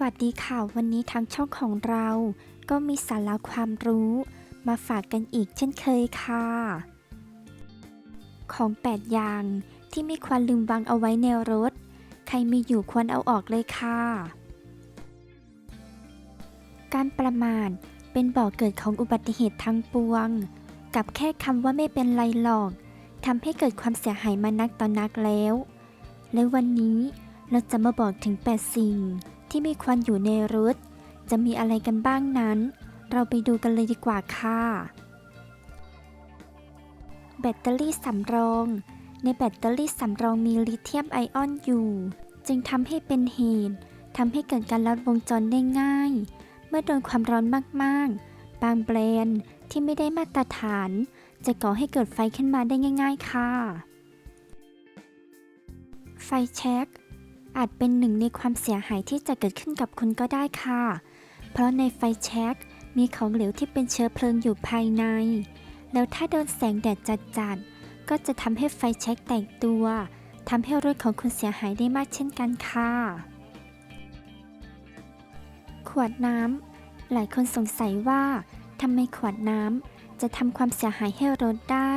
วัสดีค่ะ วันนี้ทางช่องของเรา ก็มีสาระความรู้ มาฝากกันอีกเช่นเคยค่ะ ของ 8 อย่างที่ไม่ควรลืมวางเอาไว้ในรถ ใครมีอยู่ควรเอาออกเลยค่ะ การประมาทเป็นบ่อกเกิดของอุบัติเหตุทั้งปวง กับแค่คำว่าไม่เป็นไรหรอกทำให้เกิดความเสียหายมานักต่อนนักแล้ว และวันนี้เราจะมาบอกถึง 8 สิ่ง ที่ม่ควรอยู่ในรถ จะมีอะไรกันบ้างนั้น เราไปดูกันเลยดีกว่าค่ะ แบตเตอรี่สำรอง ในแบตเตอรี่สำรองมีลิเธียมไอออนอยู่ จึงทำให้เป็นเหตุทำให้เกิดการลัดวงจรได้ง่าย เมื่อโดนความร้อนมากๆ บางแบรนด์ที่ไม่ได้มาตรฐาน จะก่อให้เกิดไฟขึ้นมาได้ง่าย ๆ ค่ะ ไฟแช็ก อาจเป็นหนึ่งในความเสียหายที่จะเกิดขึ้นกับคุณก็ได้ค่ะ เพราะในไฟแช็กมีของเหลวที่เป็นเชื้อเพลิงอยู่ภายใน แล้วถ้าโดนแสงแดดจัดๆ ก็จะทำให้ไฟแช็กแตกตัวทำให้รถของคุณเสียหายได้มากเช่นกันค่ะ ขวดน้ำหลายคนสงสัยว่าทำไมขวดน้ำจะทำความเสียหายให้รถได้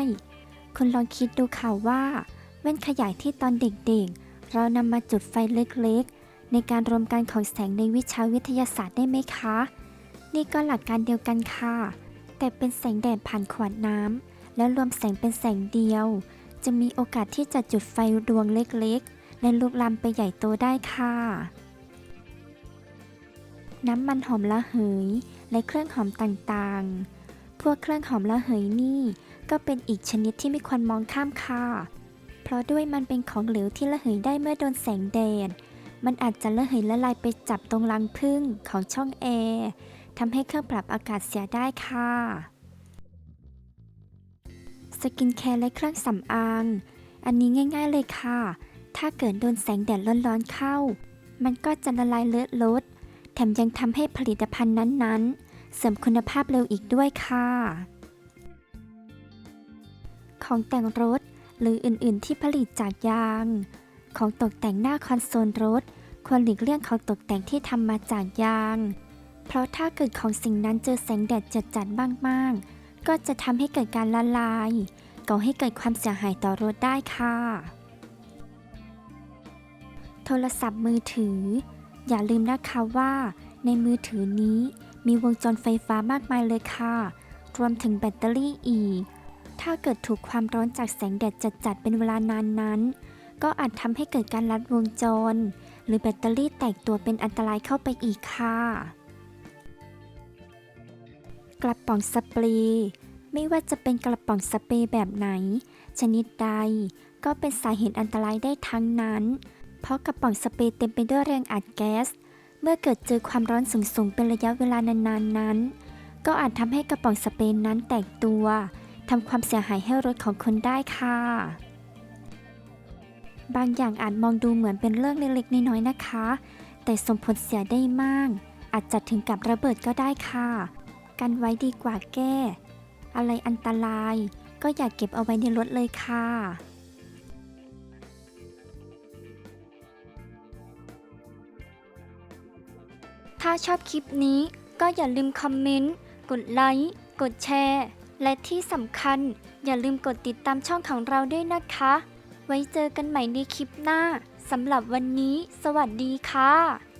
คุณลองคิดดูค่ะว่าแว่นขยายที่ตอนเด็กๆ เรานำมาจุดไฟเล็กๆ ในการรวมกันของแสงในวิชาวิทยาศาสตร์ได้ไหมคะ นี่ก็หลักการเดียวกันค่ะ แต่เป็นแสงแดดผ่านขวดน้ำแล้วรวมแสงเป็นแสงเดียว จะมีโอกาสที่จะจุดไฟดวงเล็กๆ และลุกลามไปใหญ่โตได้ค่ะ น้ำมันหอมระเหย และเครื่องหอมต่างๆ พวกเครื่องหอมระเหยนี่ ก็เป็นอีกชนิดที่ไม่ควรมองข้ามค่ะ เพราะด้วยมันเป็นของเหลวที่ระเหยได้เมื่อโดนแสงแดด มันอาจจะระเหยละลายไปจับตรงรังผึ้งของช่องแอร์ทำให้เครื่องปรับอากาศเสียได้ค่ะ สกินแคร์และเครื่องสำอาง อันนี้ง่ายๆเลยค่ะ ถ้าเกิดโดนแสงแดดร้อนๆเข้า มันก็จะละลายเลอะลด แถมยังทำให้ผลิตภัณฑ์นั้นๆ เสริมคุณภาพเร็วอีกด้วยค่ะ ของแต่งรถ หรืออื่นๆ ที่ผลิตจากยาง ของตกแต่งหน้าคอนโซลรถ ควรหลีกเลี่ยงของตกแต่งที่ทำมาจากยาง เพราะถ้าเกิดของสิ่งนั้นเจอแสงแดดจัดๆมากๆ ก็จะทำให้เกิดการละลาย ก่อให้เกิดความเสียหายต่อรถได้ค่ะ โทรศัพท์มือถือ อย่าลืมนะคะว่า ในมือถือนี้มีวงจรไฟฟ้ามากมายเลยค่ะ รวมถึงแบตเตอรี่อีก ถ้าเกิดถูกความร้อนจากแสงแดดจัดๆเป็นเวลานานนั้น ก็อาจทำให้เกิดการลัดวงจร หรือแบตเตอรี่แตกตัวเป็นอันตรายเข้าไปอีกค่ะ กระป๋องสเปรย์ไม่ว่าจะเป็นกระป๋องสเปรย์แบบไหน ชนิดใด ก็เป็นสาเหตุอันตรายได้ทั้งนั้น เพราะกระป๋องสเปรย์เต็มไปด้วยแรงอัดแก๊ส เมื่อเกิดเจอความร้อนสูงๆเป็นระยะเวลานานๆนั้น ก็อาจทำให้กระป๋องสเปรย์นั้นแตกตัว ทำความเสียหายให้รถของคุณได้ค่ะ บางอย่างอาจมองดูเหมือนเป็นเรื่องเล็กๆน้อยๆนะคะ แต่ส่งผลเสียได้มาก อาจจะถึงกับระเบิดก็ได้ค่ะ กันไว้ดีกว่าแก้ อะไรอันตราย ก็อย่าเก็บเอาไว้ในรถเลยค่ะถ้าชอบคลิปนี้ก็อย่าลืมคอมเมนต์ กดไลค์ กดแชร์ และที่สำคัญอย่าลืมกดติดตามช่องของเราด้วยนะคะ ไว้เจอกันใหม่ในคลิปหน้าสำหรับวันนี้ สวัสดีค่ะ